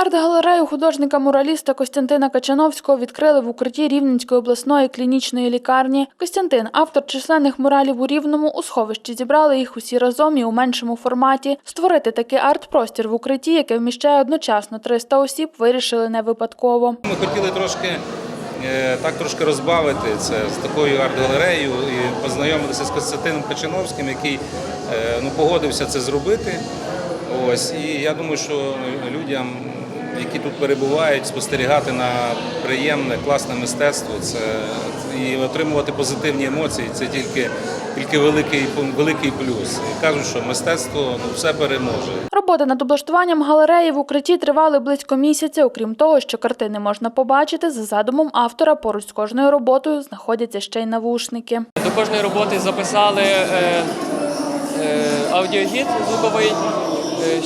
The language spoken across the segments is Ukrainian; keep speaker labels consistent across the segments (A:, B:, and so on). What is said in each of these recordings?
A: Арт-галерею художника-мураліста Костянтина Качановського відкрили в укритті Рівненської обласної клінічної лікарні. Костянтин, автор численних муралів у Рівному, у сховищі зібрали їх усі разом і у меншому форматі. Створити такий арт-простір в укритті, яке вміщає одночасно 300 осіб, вирішили не випадково.
B: Ми хотіли трошки е, так трошки розбавити це з такою арт-галереєю і познайомитися з Костянтином Качановським, який е, ну, погодився це зробити. Ось і я думаю, що людям, які тут перебувають, спостерігати на приємне, класне мистецтво, це і отримувати позитивні емоції, це тільки, тільки великий, великий плюс. І кажуть, що мистецтво ну, все переможе.
A: Роботи над облаштуванням галереї в укритті тривали близько місяця. Окрім того, що картини можна побачити, за задумом автора поруч з кожною роботою знаходяться ще й навушники.
C: До кожної роботи записали е, е, аудіогід звуковий,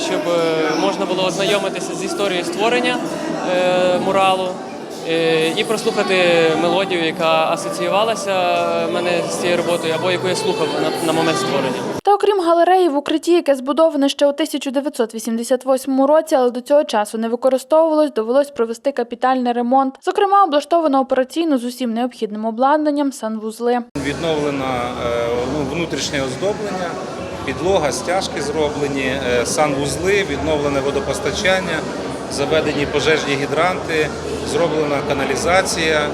C: щоб е, можна було ознайомитися з історією створення е, муралу е, і прослухати мелодію, яка асоціювалася мене з цією роботою, або яку я слухав на, на момент створення.
A: Та окрім галереї в укритті, яке збудоване ще у 1988 році, але до цього часу не використовувалось, довелось провести капітальний ремонт. Зокрема, облаштовано операційну з усім необхідним обладнанням санвузли.
B: Відновлено е, ну, внутрішнє оздоблення, підлога, стяжки зроблені, е, санвузли, відновлене водопостачання, заведені пожежні гідранти, зроблена каналізація,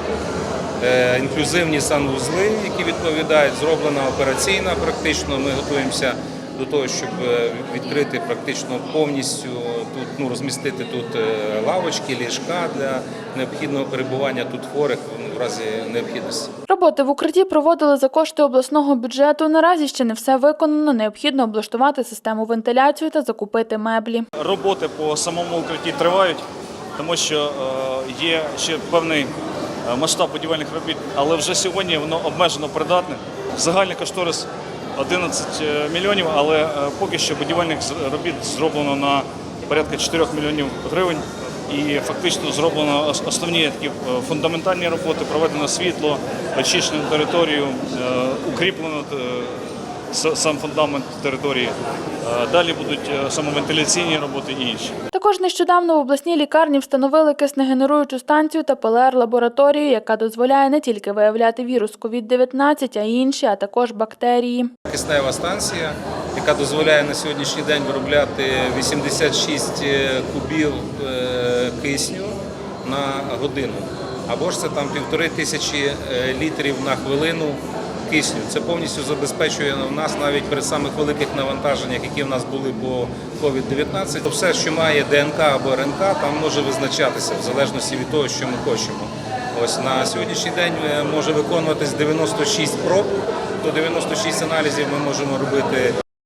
B: е, інклюзивні санвузли, які відповідають, зроблена операційна практично. Ми готуємося до того, щоб е, відкрити практично повністю тут, ну, розмістити тут е, лавочки, ліжка для необхідного перебування тут хворих ну, в разі необхідності.
A: Роботи в укритті проводили за кошти обласного бюджету. Наразі ще не все виконано. Необхідно облаштувати систему вентиляції та закупити меблі.
D: Роботи по самому укритті тривають, тому що е, є ще певний масштаб будівельних робіт, але вже сьогодні воно обмежено придатне. Загальний кошторис 11 мільйонів, але е, поки що будівельних робіт зроблено на порядка 4 мільйонів гривень. І фактично зроблено основні такі е, фундаментальні роботи, проведено світло, очищено територію, е, укріплено е, сам фундамент території. Е, Далі будуть е, самовентиляційні роботи і інші.
A: Також нещодавно в обласній лікарні встановили киснегенеруючу станцію та ПЛР-лабораторію, яка дозволяє не тільки виявляти вірус COVID-19, а й інші, а також бактерії.
B: Киснева станція, яка дозволяє на сьогоднішній день виробляти 86 кубів е, кисню на годину. Або ж це там півтори тисячі літрів на хвилину кисню. Це повністю забезпечує в нас навіть при самих великих навантаженнях, які в нас були по COVID-19. Все, що має ДНК або РНК, там може визначатися в залежності від того, що ми хочемо. Ось на сьогоднішній день е, може виконуватись 96 проб, то 96 аналізів ми можемо робити